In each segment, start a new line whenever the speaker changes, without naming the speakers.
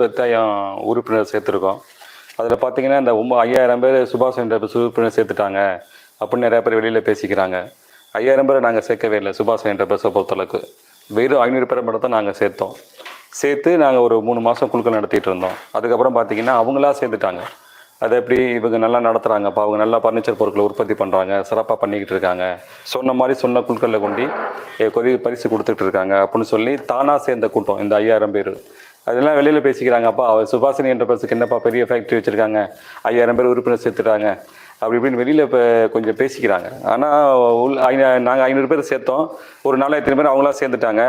விவசாயம் உறுப்பினர் சேர்த்துருக்கோம். அதில் பார்த்தீங்கன்னா இந்த ஒம்ப ஐயாயிரம் பேர் சுபாஷ் என்ற உறுப்பினர் சேர்த்துட்டாங்க அப்படின்னு நிறையா பேர் வெளியில் பேசிக்கிறாங்க. ஐயாயிரம் பேரை நாங்கள் சேர்க்கவே இல்லை சுபாஷ் என்ற பஸ்ஸை பொறுத்தளவுக்கு. வெறும் ஐநூறு பேரை மட்டும் தான் நாங்கள் சேர்த்தோம். சேர்த்து நாங்கள் ஒரு மூணு மாதம் குழுக்கள் நடத்திட்டு இருந்தோம். அதுக்கப்புறம் பார்த்தீங்கன்னா அவங்களா சேர்ந்துட்டாங்க. அது எப்படி இவங்க நல்லா நடத்துகிறாங்க அப்போ அவங்க நல்லா ஃபர்னிச்சர் பொருட்களை உற்பத்தி பண்ணுறாங்க சிறப்பாக பண்ணிக்கிட்டு இருக்காங்க. சொன்ன மாதிரி சொன்ன குழுக்களில் கொண்டு கொதி பரிசு கொடுத்துட்டு இருக்காங்க அப்படின்னு சொல்லி தானாக சேர்ந்த கூட்டம் இந்த ஐயாயிரம் பேர். அதெல்லாம் வெளியில் பேசிக்கிறாங்கப்பா அவர் சுபாசினி என்ற என்னப்பா பெரிய ஃபேக்ட்ரி வச்சுருக்காங்க? ஐயாயிரம் பேர் உறுப்பினர் சேர்த்துட்டாங்க அப்படி இப்படின்னு வெளியில் இப்போ கொஞ்சம் பேசிக்கிறாங்க. ஆனால் உள் ஐநா நாங்கள் ஐநூறு பேர் சேர்த்தோம். ஒரு நாலாயிரத்தி பேர் அவங்களாம் சேர்ந்துட்டாங்க.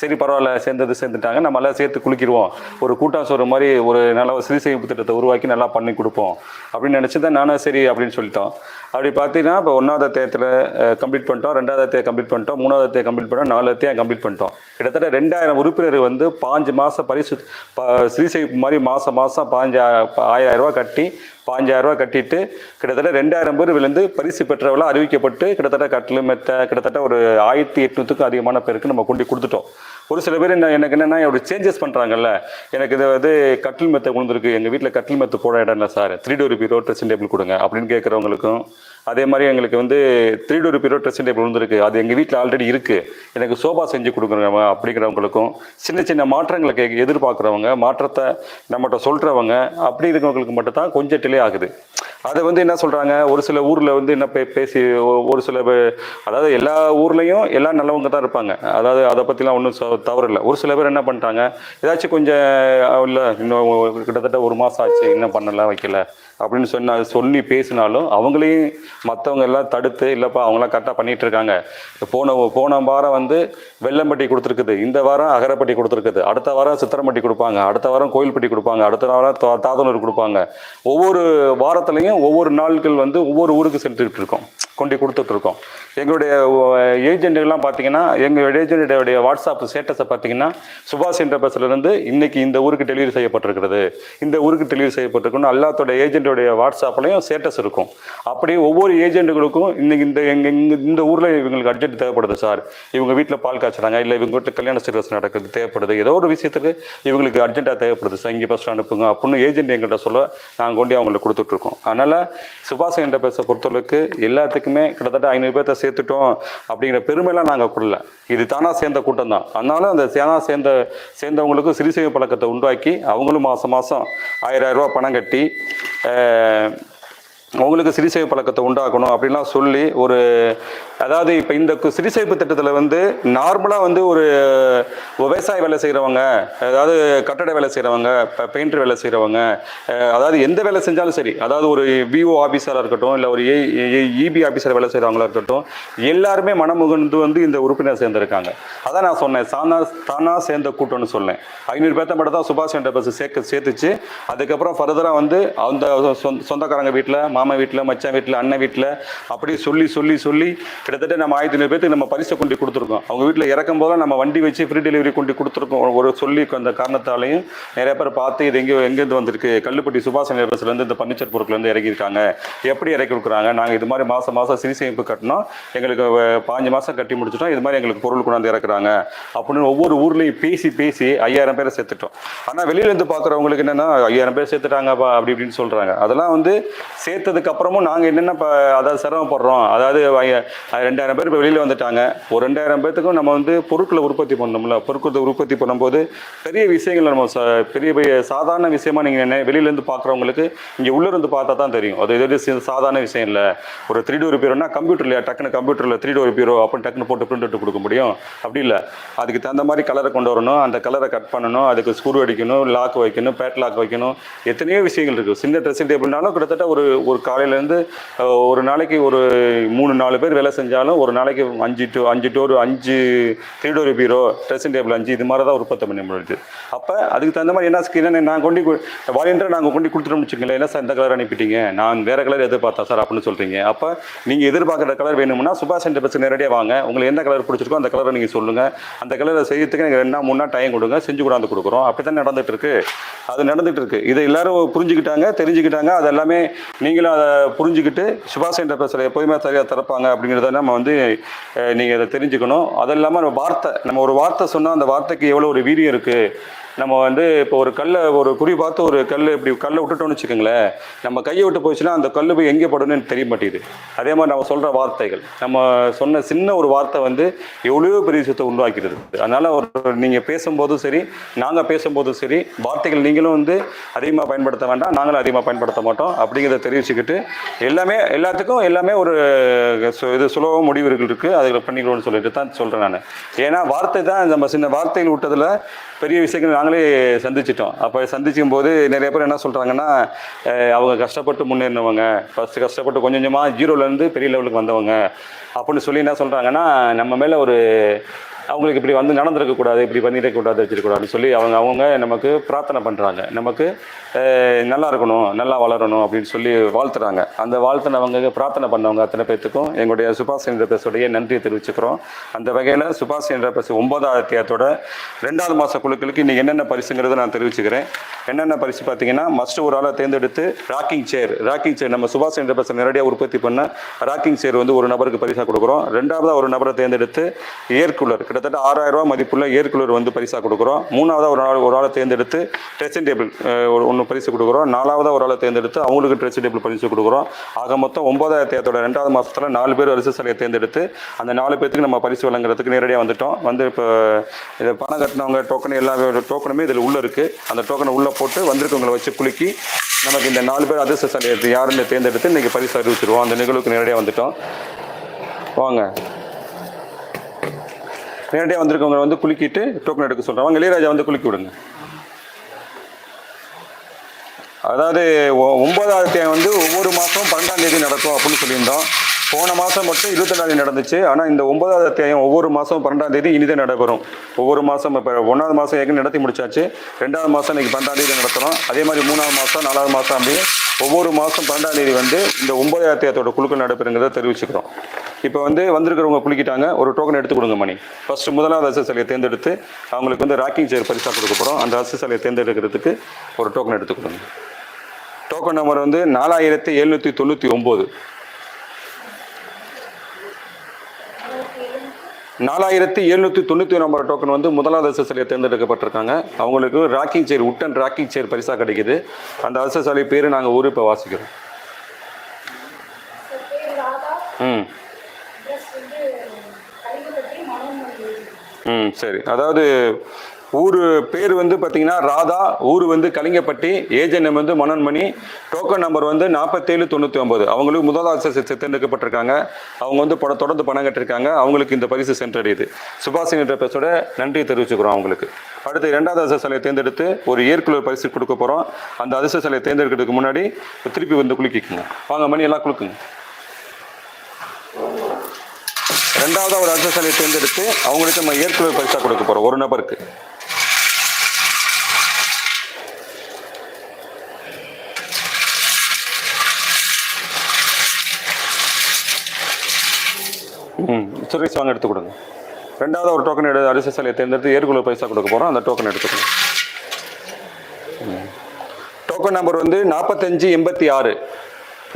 சரி பரவாயில்ல சேர்ந்தது சேர்ந்துட்டாங்க. நம்ம எல்லாம் சேர்த்து குளிக்கிடுவோம் ஒரு கூட்டம் சொல்கிற மாதிரி ஒரு நல்ல ஒரு சிறு சேமிப்பு திட்டத்தை உருவாக்கி நல்லா பண்ணி கொடுப்போம். அப்படின்னு நினச்சி தான் நானும் சரி அப்படின்னு சொல்லிட்டோம். அப்படி பார்த்தீங்கன்னா இப்போ ஒன்றாவது அத்தியாயத்தில் கம்ப்ளீட் பண்ணிட்டோம். ரெண்டாவது அத்தியாயம் கம்ப்ளீட் பண்ணிட்டோம். மூணாவது அத்தியாயம் கம்ப்ளீட் பண்ணோம் நாலு அத்தியாயம் கம்ப்ளீட் பண்ணிட்டோம். கிட்டத்தட்ட ரெண்டாயிரம் உறுப்பினர் வந்து பாஞ்சு மாதம் பரிசு ப- சிறு சேமிப்பு மாதிரி மாதம் மாதம் பாஞ்சு ஆயிரம் ரூபா கட்டி பாஞ்சாயிரம் கட்டிட்டு கிட்டத்தட்ட ரெண்டாயிரம் பேர் விழுந்து பரிசு பெற்றவர்களாக அறிவிக்கப்பட்டு கிட்டத்தட்ட கட்டில் மெத்த கிட்டத்தட்ட ஒரு ஆயிரத்தி எட்நூற்றுக்கும் அதிகமான பேருக்கு நம்ம கொண்டு கொடுத்துட்டோம். ஒரு சில பேர் என்ன எனக்கு என்னென்னா ஒரு சேஞ்சஸ் பண்ணுறாங்கல்ல எனக்கு இது வந்து கட்டில் மெத்தை விழுந்திருக்கு எங்கள் வீட்டில் கட்டில் மெத்து போட இடம் இல்லை sir. Three door bureau dressing table கொடுங்க அப்படின்னு கேட்குறவங்களுக்கும் அதே மாதிரி எங்களுக்கு வந்து three door bureau dressing table வந்துருக்கு. அது எங்கள் வீட்டில் ஆல்ரெடி இருக்குது எனக்கு சோபா செஞ்சு கொடுக்குறவங்க அப்படிங்கிறவங்களுக்கும் சின்ன சின்ன மாற்றங்களை எதிர்பார்க்குறவங்க மாற்றத்தை நம்மகிட்ட சொல்கிறவங்க அப்படி இருக்கிறவங்களுக்கு மட்டும் தான் கொஞ்சம் டிலே ஆகுது. அதை வந்து என்ன சொல்கிறாங்க ஒரு சில ஊரில் வந்து என்ன பே பேசி ஒரு சில அதாவது எல்லா ஊர்லேயும் எல்லாம் நல்லவங்க தான் இருப்பாங்க. அதாவது அதை பற்றிலாம் ஒன்றும் தவறு இல்லை ஒரு சில பேர் என்ன பண்ணிட்டாங்க? ஏதாச்சும் கொஞ்சம் இல்லை இன்னும் கிட்டத்தட்ட ஒரு மாதம் ஆச்சு இன்னும் பண்ணலாம் வைக்கல. அப்படின்னு சொன்ன சொல்லி பேசினாலும் அவங்களையும் மற்றவங்க எல்லாம் தடுத்து இல்லைப்பா அவங்களாம் கரெக்டாக பண்ணிட்டு இருக்காங்க போன போன வாரம் வந்து வெள்ளம்பட்டி கொடுத்துருக்குது. இந்த வாரம் அகரப்பட்டி கொடுத்துருக்குது. அடுத்த வாரம் சித்திரம்பட்டி கொடுப்பாங்க. அடுத்த வாரம் கோயில்பட்டி கொடுப்பாங்க. அடுத்த வாரம் தா- தாதனூர் கொடுப்பாங்க. ஒவ்வொரு வாரத்துலையும் ஒவ்வொரு நாட்கள் வந்து ஒவ்வொரு ஊருக்கு சென்றுக்கிட்டு இருக்கோம் கொண்டு கொடுத்துட்ருக்கோம். எங்களுடைய ஏஜென்ட்டுகள்லாம் பார்த்தீங்கன்னா எங்கள் ஏஜென்ட்டுடைய வாட்ஸ்அப் ஸ்டேட்டஸை பார்த்தீங்கன்னா சுபாஷ் என்ற பஸ்லேருந்து இன்னைக்கு இந்த ஊருக்கு டெலிவரி செய்யப்பட்டிருக்கிறது. இந்த ஊருக்கு டெலிவரி செய்யப்பட்டிருக்குன்னு எல்லாத்தோட ஏஜென்ட் ஏஜென்ட்டுடைய வாட்ஸ்அப்லையும் ஸ்டேட்டஸ் இருக்கும். அப்படி ஒவ்வொரு ஏஜென்ட்டுகளுக்கும் இன்னைக்கு இந்த எங்கள் இங்க இந்த ஊரில் இவங்களுக்கு அர்ஜென்ட் தேவைப்படுது சார். இவங்க வீட்டில் பால் காய்ச்சுறாங்க இல்லை இவங்க வீட்டில் கல்யாண சர்வீஸ் நடக்குது தேவைப்படுது. ஏதோ ஒரு விஷயத்துக்கு இவங்களுக்கு அர்ஜென்ட்டாக தேவைப்படுது சார். இங்கே ஃபஸ்ட் அனுப்புங்க அப்படின்னு ஏஜென்ட் எங்கள்கிட்ட சொல்ல நாங்கள் கொண்டு அவங்களுக்கு கொடுத்துட்ருக்கோம் அதனால் சுபாஷ் என்ற பேச பொறுத்தளவுக்கு எல்லாத்துக்குமே கிட்டத்தட்ட ஐநூறு பேர்த்த சேர்த்துட்டோம் அப்படிங்கிற பெருமைலாம் நாங்கள் கொடுல இது தானாக சேர்ந்த கூட்டம் தான். அதனால அந்த தானாக சேர்ந்த சேர்ந்தவங்களுக்கும் சிறுசேவை பழக்கத்தை உண்டாக்கி அவங்களும் மாதம் மாதம் ஆயிரம் ரூபா பணம் கட்டி 呃。அவங்களுக்கு சிறுசேவை பழக்கத்தை உண்டாக்கணும் அப்படின்லாம் சொல்லி ஒரு அதாவது இப்போ இந்த கு- திட்டத்தில் வந்து நார்மலாக வந்து ஒரு விவசாய வேலை செய்கிறவங்க அதாவது கட்டட வேலை செய்கிறவங்க பெயிண்டர் வேலை செய்கிறவங்க அதாவது எந்த வேலை செஞ்சாலும் சரி அதாவது ஒரு விஓ ஆஃபீஸராக இருக்கட்டும் இல்லை ஒரு இபி ஆஃபீஸர் வேலை செய்கிறவங்களா இருக்கட்டும் எல்லாருமே மனமுகந்து வந்து இந்த உறுப்பினர் சேர்ந்திருக்காங்க. அதான் நான் சொன்னேன் தானா தானா சேர்ந்த கூட்டம்னு சொன்னேன். ஐநூறு பேர்த்த மட்டும் தான் சுபாஷ் சென்டர் பஸ் சேர்க்க சேர்த்துச்சு. அதுக்கப்புறம் ஃபர்தராக வந்து அந்த சொந்த- சொந்தக்காரங்க வீட்டில் மாமா வீட்டில் மச்சான் வீட்டில் அண்ணன் வீட்டில் அப்படி சொல்லி சொல்லி சொல்லி கிட்டத்தட்ட நம்ம ஆயிரத்தி ஐநூறு பேருக்கு நம்ம பரிசை கொண்டு கொடுத்துருக்கோம். அவங்க வீட்டில் இறக்கும் போதெல்லாம் நம்ம வண்டி வச்சு ஃப்ரீ டெலிவரி கொண்டு கொடுத்துருக்கோம். ஒரு சொல்லி அந்த காரணத்தாலையும் நிறைய பேர் பார்த்து இது எங்கே எங்கேருந்து வந்திருக்கு? கல்லுப்பட்டி சுபாஷ் சந்திர இந்த பர்னிச்சர் பொருட்கள்லேருந்து இறக்கியிருக்காங்க. எப்படி இறக்கி கொடுக்குறாங்க? நாங்கள் இது மாதிரி மாதம் மாதம் சிறு சேமிப்பு கட்டினோம். எங்களுக்கு பாஞ்சு மாதம் கட்டி முடிச்சிட்டோம். இது மாதிரி எங்களுக்கு பொருள் கொண்டாந்து இறக்குறாங்க. அப்படின்னு ஒவ்வொரு ஊர்லேயும் பேசி பேசி ஐயாயிரம் பேரை சேர்த்துட்டோம். ஆனால் வெளியிலேருந்து பார்க்குறவங்களுக்கு என்னென்னா ஐயாயிரம் பேர் சேர்த்துட்டாங்கப்பா அப்படி இப்படின்னு சொல்கிறாங்க அதெல்லாம் வந்து சேர்த்ததுக்கு அப்புறமும் நாங்கள் என்னென்ன இப்போ அதாவது சிரமப்படுறோம் அதாவது ரெண்டாயிரம் பேர் இப்போ வெளியில் வந்துட்டாங்க. ஒரு ரெண்டாயிரம் பேர்த்துக்கும் நம்ம வந்து பொருட்களை உற்பத்தி பண்ணோம்ல பொருட்களை உற்பத்தி பண்ணும்போது பெரிய விஷயங்கள் நம்ம ச- பெரிய பெரிய சாதாரண விஷயமா நீங்கள் என்ன வெளியிலேருந்து பார்க்குறவங்களுக்கு இங்கே உள்ளேருந்து பார்த்தா தான் தெரியும். அது எது சாதாரண விஷயம் இல்லை. ஒரு த்ரீ டோர் பீரோனா கம்ப்யூட்டர்லையா டக்குனு கம்ப்யூட்டரில் த்ரீ டோர் பீரோ அப்படின்னு டக்குனு போட்டு பிரிண்ட் அவுட் கொடுக்க முடியும். அப்படி இல்லை. அதுக்கு தகுந்த மாதிரி கலரை கொண்டு வரணும். அந்த கலரை கட் பண்ணணும். அதுக்கு ஸ்க்ரூ அடிக்கணும் லாக் வைக்கணும் பேட் லாக் வைக்கணும். எத்தனையோ விஷயங்கள் இருக்குது சின்ன ட்ரெஸ்ஸிங் டேபிள்னாலும் கிட்டத்தட்ட ஒரு ஒரு காலையிலேருந்து ஒரு நாளைக்கு ஒரு மூணு நாலு பேர் வேலை செஞ்சாலும் ஒரு நாளைக்கு அஞ்சு டூ அஞ்சு டோர் அஞ்சு three door bureau dressing table அஞ்சு இது மாதிரி தான் உற்பத்தி பண்ண முடியுது. அப்போ அதுக்கு தகுந்த மாதிரி என்ன ஸ்கின் நான் கொண்டு வாலண்டியராக நாங்கள் கொண்டு கொடுத்துட்டோம்னு வச்சுக்கோங்களேன் என்ன சார் இந்த கலர் அனுப்பிட்டீங்க? நான் வேறு கலர் எதிர்பார்த்தா சார் அப்படின்னு சொல்கிறீங்க அப்போ நீங்கள் எதிர்பார்க்குற கலர் வேணும்னா சுபாஷ் சென்டர் பஸ்ஸுக்கு நேரடியாக வாங்க. உங்களுக்கு என்ன கலர் பிடிச்சிருக்கோ அந்த கலரை நீங்கள் சொல்லுங்கள் அந்த கலரை செய்யறதுக்கு நீங்கள் ரெண்டு மூணு நாள் டைம் கொடுங்க. செஞ்சு கொண்டாந்து கொடுக்குறோம். அப்படி தான் நடந்துட்டு இருக்கு. அது நடந்துகிட்டு இருக்கு. இதை எல்லாரும் புரிஞ்சுக்கிட்டாங்க தெரிஞ்சுக்கிட்டாங்க. அது எல்லாமே நீங்களும் அதை புரிஞ்சுக்கிட்டு சுபாஷ் சென்டர் பேசுகிற எப்போதுமே சரியாக திறப்பாங்க அப்படிங்கிறத நம்ம வந்து நீங்கள் அதை தெரிஞ்சுக்கணும். அது இல்லாமல் நம்ம வார்த்தை நம்ம ஒரு வார்த்தை சொன்னால் அந்த வார்த்தைக்கு எவ்வளோ ஒரு வீரியம் இருக்குது நம்ம வந்து இப்போ ஒரு கல்லை ஒரு குறி பார்த்து ஒரு கல் இப்படி கல்லை விட்டுட்டோம்னு வச்சுக்கோங்களேன் நம்ம கையை விட்டு போச்சுன்னா அந்த கல் போய் எங்கே படணும்னு தெரிய மாட்டேங்குது. அதே மாதிரி நம்ம சொல்கிற வார்த்தைகள் நம்ம சொன்ன சின்ன ஒரு வார்த்தை வந்து எவ்வளோ பெரிய விஷயத்தை உருவாக்கிறது அதனால் ஒரு நீங்கள் பேசும்போதும் சரி நாங்கள் பேசும்போதும் சரி வார்த்தைகள் நீங்களும் வந்து அதிகமாக பயன்படுத்த வேண்டாம் நாங்களும் அதிகமாக பயன்படுத்த மாட்டோம் அப்படிங்கிறத தெரிவிச்சுக்கிட்டு எல்லாமே எல்லாத்துக்கும் எல்லாமே ஒரு சு- இது சுலப முடிவுகள் இருக்குது அதில் பண்ணிக்கணும்னு சொல்லிட்டு தான் சொல்கிறேன் நான். ஏன்னா வார்த்தை தான் நம்ம சின்ன வார்த்தைகள் விட்டதில் பெரிய விஷயங்கள் நாங்களே சந்திச்சிட்டோம். அப்போ சந்திக்கும் போது நிறைய பேர் என்ன சொல்கிறாங்கன்னா அவங்க கஷ்டப்பட்டு முன்னேறினவங்க. ஃபஸ்ட்டு கஷ்டப்பட்டு கொஞ்சம் கொஞ்சமாக ஜீரோலேருந்து பெரிய லெவலுக்கு வந்தவங்க. அப்படின்னு சொல்லி என்ன சொல்கிறாங்கன்னா நம்ம மேலே ஒரு அவங்களுக்கு இப்படி வந்து நடந்திருக்கக்கூடாது இப்படி பண்ணிடக்கூடாது வச்சிருக்கக்கூடாதுன்னு சொல்லி அவங்க அவங்க நமக்கு பிரார்த்தனை பண்ணுறாங்க நமக்கு நல்லா இருக்கணும் நல்லா வளரணும் அப்படின்னு சொல்லி வாழ்த்துறாங்க. அந்த வாழ்த்தினவங்க பிரார்த்தனை பண்ணவங்க அத்தனை பேர்த்துக்கும் எங்களுடைய சுபாஷ் சந்திர பேசுடைய நன்றியை தெரிவிச்சுக்கிறோம். அந்த வகையில் சுபாஷ் சந்திர பேசு ஒன்பதாவது அத்தியாயத்தோட ரெண்டாவது மாத குழுக்களுக்கு இன்னைக்கு என்னென்ன பரிசுங்கிறத நான் தெரிவிச்சுக்கிறேன். என்னென்ன பரிசு பார்த்தீங்கன்னா மஸ்ட் ஒரு ஆளாக தேர்ந்தெடுத்து ராக்கிங் சேர் ராக்கிங் சேர் நம்ம சுபாஷ் சென்ற பேச நேரடியாக உற்பத்தி பண்ண ராக்கிங் சேர் வந்து ஒரு நபருக்கு பரிசாக கொடுக்குறோம். ரெண்டாவதாக ஒரு நபரை தேர்ந்தெடுத்து ஏர் கூலர் கிட்டத்தட்ட ஆறாயிரம் ரூபா மதிப்புள்ள ஏர் கூலர் வந்து பரிசாக கொடுக்குறோம். மூணாவதாக ஒரு ஆள் ஒரு ஆளை தேர்ந்தெடுத்து ட்ரெஸ்ஸிங் டேபிள் ஒரு ஒன்று பரிசு கொடுக்குறோம். நாலாவதாக ஒரு ஆளை தேர்ந்தெடுத்து அவங்களுக்கு ட்ரெஸ்ஸிங் டேபிள் பரிசு கொடுக்குறோம். ஆக மொத்தம் ஒன்பதாயிரத்தி தேர்தோட ரெண்டாவது மாதத்தில் நாலு பேர் வரிசை சிலையை தேர்ந்தெடுத்து அந்த நாலு பேர்த்துக்கு நம்ம பரிசு வழங்குறதுக்கு நேரடியாக வந்துட்டோம். வந்து இப்போ இதை பணம் கட்டினவங்க டோக்கன் எல்லா டோக்கனுமே இதில் உள்ளே இருக்குது அந்த டோக்கனை உள்ளே போட்டு வந்திருக்கவங்களை வச்சு குலுக்கி. நமக்கு இந்த நாலு பேர் அதிர்ஷ்ட யாருன்னு தேர்ந்தெடுத்து இன்றைக்கி பரிசு அறிவிச்சிருவோம். அந்த நிகழ்வுக்கு நேரடியாக வந்துட்டோம். வாங்க. நேரடியாக வந்திருக்கவங்க வந்து குலுக்கிட்டு டோக்கன் எடுக்க சொல்கிறோம் வாங்க இளையராஜா வந்து குலுக்கி விடுங்க. அதாவது ஒ- ஒன்பதாவது தேதி வந்து ஒவ்வொரு மாதம் பன்னெண்டாம் தேதி நடக்கும் அப்படின்னு சொல்லியிருந்தோம். போன மாதம் மட்டும் இருபத்தி நடந்துச்சு. ஆனால் இந்த ஒன்பதாவது தேதி ஒவ்வொரு மாதம் பன்னெண்டாம் தேதி இனிதான் நடைபெறும். ஒவ்வொரு மாதம் இப்போ ஒன்றாவது மாதம் ஏற்கனவே நடத்தி முடிச்சாச்சு. ரெண்டாவது மாதம் இன்றைக்கி பன்னெண்டாம் தேதி நடத்துகிறோம் அதே மாதிரி மூணாவது மாதம் நாலாவது மாதம் அப்படியே ஒவ்வொரு மாதம் பன்னெண்டாம் தேதி வந்து இந்த ஒன்பதாவது தேதியோட குழுக்கள் நடைபெறுங்கிறத தெரிவிச்சுக்கிறோம். இப்போ வந்து வந்திருக்கிறவங்க குளிக்கிட்டாங்க ஒரு டோக்கன் எடுத்து கொடுங்க மணி. ஃபஸ்ட்டு முதலாவது அரசு சிலையை தேர்ந்தெடுத்து அவங்களுக்கு வந்து ராக்கிங் சேர் பரிசாக கொடுக்க போகிறோம் அந்த அரசு சிலையை தேர்ந்தெடுக்கிறதுக்கு ஒரு டோக்கன் எடுத்து கொடுங்க. டோக்கன் நம்பர் வந்து நாலாயிரத்தி எழுநூற்றி தொண்ணூற்றி ஒம்பது நாலாயிரத்தி எழுநூற்றி தொண்ணூற்றி நம்பர் டோக்கன் வந்து முதலாவது அரசு தேர்ந்தெடுக்கப்பட்டிருக்காங்க. அவங்களுக்கு rocking chair wooden rocking chair பரிசாக கிடைக்குது. அந்த அரசு பேர் நாங்கள் ஊர் இப்போ வாசிக்கிறோம். ம். ம் சரி. அதாவது ஊர் பேர் வந்து பார்த்தீங்கன்னா ராதா ஊர் வந்து கலிங்கப்பட்டி ஏஜென்எம் வந்து மனோன்மணி டோக்கன் நம்பர் வந்து நாற்பத்தேழு தொண்ணூற்றி ஒம்பது அவங்களுக்கு முதலாவது தேர்ந்தெடுக்கப்பட்டிருக்காங்க அவங்க வந்து பணம் தொடர்ந்து பணம் கட்டிருக்காங்க. அவங்களுக்கு இந்த பரிசு சென்றடையுது சுபாஷினி என்ற பேசோட நன்றி தெரிவிச்சுக்கிறோம் அவங்களுக்கு. அடுத்து இரண்டாவது அரசு சிலையை தேர்ந்தெடுத்து ஒரு ஏற்குலர் பரிசு கொடுக்க போகிறோம் அந்த அரசு சிலையை தேர்ந்தெடுக்கிறதுக்கு முன்னாடி திருப்பி வந்து குலுக்கிக்குங்க. வாங்க மணி எல்லாம் குலுக்குங்க. ரெண்டாவது ஒரு அரசு சிலையை தேர்ந்தெடுத்து அவங்களுக்கு நம்ம ஏற்குழு பரிசாக கொடுக்க போகிறோம் ஒரு நபருக்கு. சுரேஷ் வாங்க எடுத்து கொடுங்க. ரெண்டாவது ஒரு டோக்கன் எடு அரசு சிலையை தேர்ந்தெடுத்து ஏற்குலர் பரிசா கொடுக்க போறோம். அந்த டோக்கன் எடுத்துக்கணும் டோக்கன் நம்பர் வந்து நாற்பத்தஞ்சு எண்பத்தி ஆறு.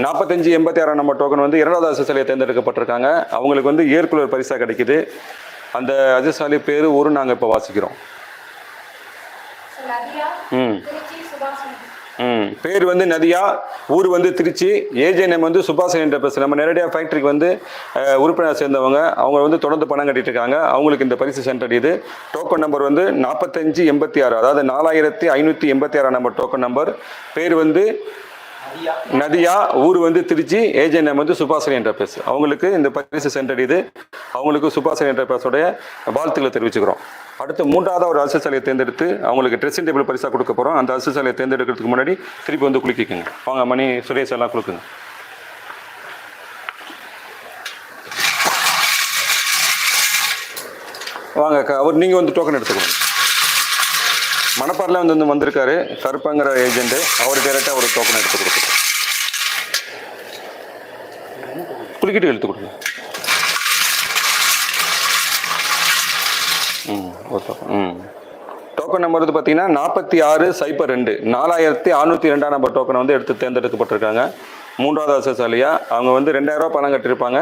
நாற்பத்தஞ்சு எண்பத்தி ஆறாம் நம்பர் டோக்கன் வந்து இரண்டாவது அதிர்ஷ்டசாலியை தேர்ந்தெடுக்கப்பட்டிருக்காங்க. அவங்களுக்கு வந்து ஏற்குலர் பரிசாக கிடைக்குது. அந்த அதிர்ஷ்டசாலி பேர் ஒரு நாங்கள் இப்போ வாசிக்கிறோம். ம். பேர் வந்து நதியா ஊர் வந்து திருச்சி ஏஜென்எம் வந்து சுபாஷ் என்டர்பிரைஸ் நம்ம நேரடியாக ஃபேக்ட்ரிக்கு வந்து உறுப்பினர் சேர்ந்தவங்க. அவங்க வந்து தொடர்ந்து பணம் கட்டிட்டு இருக்காங்க அவங்களுக்கு இந்த பரிசு சென்றடையுது டோக்கன் நம்பர் வந்து நாற்பத்தஞ்சு எண்பத்தி ஆறு. அதாவது நாலாயிரத்தி ஐநூற்றி எண்பத்தி ஆறாம் நம்பர் டோக்கன் நம்பர் பேர் வந்து நதியா ஊர் வந்து திருச்சி ஏஜென்எம் வந்து சுபாஷினி என்டர்பிரைஸ் அவங்களுக்கு இந்த பரிசு சென்றடையுது அவங்களுக்கு சுபாஷினி என்டர்பிரைஸோடைய வாழ்த்துக்களை தெரிவிச்சுக்கிறோம். அடுத்து மூன்றாவது ஒரு அரசு தேர்ந்தெடுத்து அவங்களுக்கு ட்ரெஸ்ஸிங் டேபிள் பரிசாக கொடுக்க போகிறோம் அந்த அரசு சாலையை தேர்ந்தெடுக்கிறதுக்கு முன்னாடி திருப்பி வந்து குளிக்கிங்க வாங்க மணி சுரேஷ் எல்லாம் குளுக்குங்க. வாங்க அக்கா. அவர் நீங்கள் வந்து டோக்கன் எடுத்துக்கணும் மணப்பாறையில் வந்து வந்து வந்திருக்காரு. கருப்பங்கிற ஏஜென்ட் அவர் டேரெக்டாக ஒரு டோக்கன் எடுத்து கொடுக்குறோம் குளிக்கிட்டு எடுத்து கொடுங்க. ம் ஒரு டோக்கன் ம். டோக்கன் நம்பர் வந்து பார்த்தீங்கன்னா நாற்பத்தி ஆறு சைபர் ரெண்டு. நாலாயிரத்தி அறுநூற்றி ரெண்டாம் நம்பர் டோக்கனை வந்து எடுத்து தேர்ந்தெடுக்கப்பட்டிருக்காங்க. மூன்றாவது அரசாலியாக அவங்க வந்து ரெண்டாயிரம் ரூபாய் பணம் கட்டியிருப்பாங்க.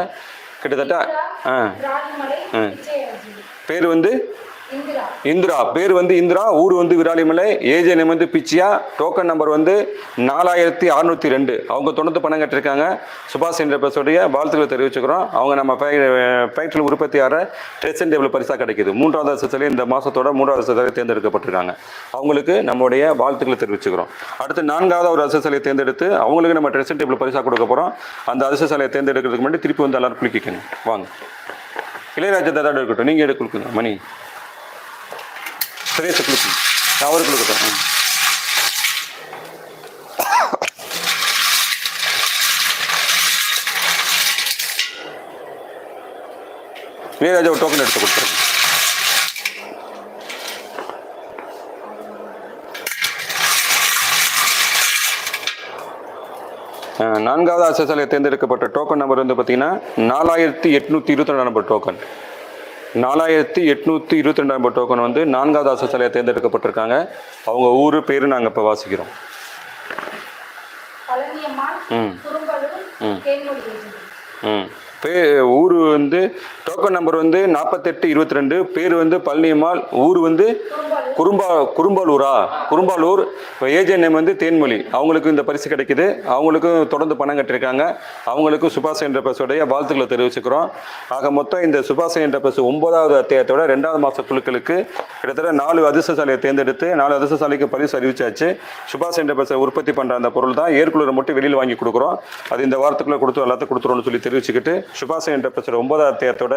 கிட்டத்தட்ட ஆ. ஆ. பேர் வந்து
இந்திரா.
பேர் வந்து இந்திரா ஊர் வந்து விராலிமலை ஏஜே நேம் வந்து பிச்சியா டோக்கன் நம்பர் வந்து நாலாயிரத்தி அறுநூத்தி ரெண்டு. அவங்க தொண்ணூத்தி பணம் கட்டிருக்காங்க சுபாஷ் சென்ற பேசுடைய வாழ்த்துக்களை தெரிவிச்சுக்கிறோம். அவங்க நம்ம ஃபேக்டரி உற்பத்தியாளர் ட்ரெஸ் அண்ட் டேபிள் பரிசா கிடைக்குது. மூன்றாவது வருஷத்துல இந்த மாசத்தோட மூன்றாவது வருஷத்துல தேர்ந்தெடுக்கப்பட்டிருக்காங்க. அவங்களுக்கு நம்முடைய வாழ்த்துக்களை தெரிவிச்சுக்கிறோம். அடுத்து நான்காவது ஒரு அரசு தேர்ந்தெடுத்து அவங்களுக்கு நம்ம ட்ரெஸ்ஸன் டேபிள் பரிசா கொடுக்க போறோம். அந்த அரசு சிலையை தேர்ந்தெடுக்கிறதுக்கு முன்னாடி திருப்பி வந்து எல்லாரும் குளிக்கணும் வாங்க. இளையராஜா தாத்தா இருக்கட்டும். நீங்க எடுத்து கொடுக்குங்க மணி. சுரேஷை கொடுக்கணும் அவர் கொடுக்கட்டும் ம். ஒரு டோக்கன் எடுத்து கொடுத்துருங்க. நான்காவது அசசாலை தேர்ந்தெடுக்கப்பட்ட டோக்கன் நம்பர் வந்து பார்த்தீங்கன்னா நாலாயிரத்தி எட்நூற்றி இருபத்தி ரெண்டு நம்பர் டோக்கன் நாலாயிரத்தி எட்நூற்றி இருபத்தி ரெண்டாம் டோக்கன் வந்து நான்காவது அசசாலையை தேர்ந்தெடுக்கப்பட்டிருக்காங்க அவங்க ஊர் பேர் நாங்கள் இப்போ வாசிக்கிறோம் ம்.
தேவி.
ம் பே ஊர் வந்து டோக்கன் நம்பர் வந்து நாற்பத்தெட்டு இருபத்தி ரெண்டு பேர் வந்து பழனியம்மாள் ஊர் வந்து குறும்பா குறும்பாலூரா? குறும்பாலூர் ஏஜே நேம் வந்து தேன்மொழி. அவங்களுக்கும் இந்த பரிசு கிடைக்குது. அவங்களுக்கும் தொடர்ந்து பணம் கட்டியிருக்காங்க அவங்களுக்கும் சுபாஷ் என்ற பரிசுடைய வாழ்த்துக்களை தெரிவிச்சுக்கிறோம். ஆக மொத்தம் இந்த சுபாஷ் என்ற பரிசு ஒன்பதாவது அத்தியாயத்தோட ரெண்டாவது மாத குழுக்களுக்கு கிட்டத்தட்ட நாலு அதிர்ஷ்டசாலையை தேர்ந்தெடுத்து நாலு அதிர்ஷ்டசாலைக்கு பரிசு அறிவிச்சாச்சு. சுபாஷ் என்ற உற்பத்தி பண்ணுற அந்த பொருள் தான் ஏற்குள்ள மட்டும் வெளியில் வாங்கி கொடுக்குறோம். அது இந்த வாரத்துக்குள்ளே கொடுத்து எல்லாத்தையும் கொடுத்துருவோம்னு சொல்லி தெரிவிச்சுக்கிட்டு சுபாஷ் என்ற பரிசோட ஒன்பதாவது அத்தியாயத்தோட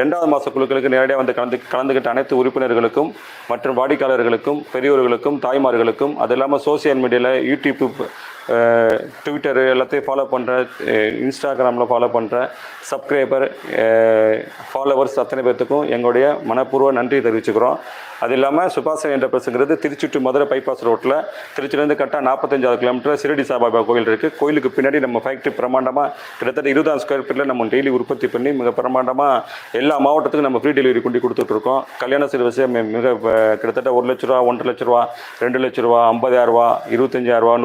ரெண்டாவது மாத குழுக்களுக்கு நேரடியாக வந்து கலந்து கலந்துக்கிட்ட அனைத்து உறுப்பினர்களுக்கும் மற்றும் வாடிக்கையாளர்களுக்கும் பெரியோர்களுக்கும் தாய்மார்களுக்கும் அது இல்லாமல் சோசியல் மீடியாவில் யூடியூப் ட்விட்டரு எல்லாத்தையும் ஃபாலோ பண்ணுற இன்ஸ்டாகிராமில் ஃபாலோ பண்ணுற சப்ஸ்கிரைபர் ஃபாலோவர்ஸ் அத்தனை பேர்த்துக்கும் எங்களுடைய மனப்பூர்வ நன்றி தெரிவிச்சுக்கிறோம். அது இல்லாமல் சுபாஷ் என்ற திருச்சி டு மதுரை பைபாஸ் ரோட்டில் திருச்சிலேருந்து கரெக்டாக நாற்பத்தஞ்சாவது கிலோமீட்டர் சிரடி சாபாபா கோயில் இருக்குது கோயிலுக்கு பின்னாடி நம்ம ஃபேக்ட்ரி பிரமாண்டமாக கிட்டத்தட்ட இருபதாம் ஸ்கொயர் ஃபீட்டில் நம்ம டெய்லி உற்பத்தி பண்ணி மிக பிரமாண்டமாக எல்லா மாவட்டத்துக்கும் நம்ம ஃப்ரீ டெலிவரி கொண்டு கொடுத்துட்ருக்கோம் கல்யாண சர்வீஸு மிக கிட்டத்தட்ட ஒரு லட்ச ரூபா ஒன்றரை லட்ச ரூபா ரெண்டு லட்ச ரூபா ஐம்பதாயிரம் ரூபா இருபத்தஞ்சாயிரம் ரூபா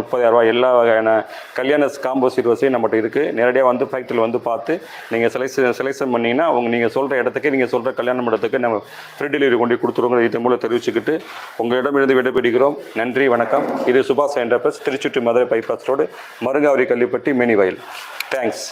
எல்லா வகையான கல்யாண காம்போ சர்வீஸையும் நம்மகிட்ட இருக்குது நேரடியாக வந்து ஃபேக்ட்ரியில் வந்து பார்த்து நீங்கள் செலெக்ஷன் செலெக்ஷன் பண்ணிங்கன்னா அவங்க நீங்கள் சொல்கிற இடத்துக்கு நீங்கள் சொல்கிற கல்யாண மண்டபத்துக்கு நம்ம ஃப்ரீ டெலிவரி கொண்டு கொடுத்துருவோங்க இது மூலம் தெரிவிச்சுக்கிட்டு உங்களிடமிருந்து விடைபெறுகிறோம். நன்றி வணக்கம். இது சுபாஷ் enterprise Tiruchi Madurai bypass road Marungavari Kallipatti mini வயல் தேங்க்ஸ்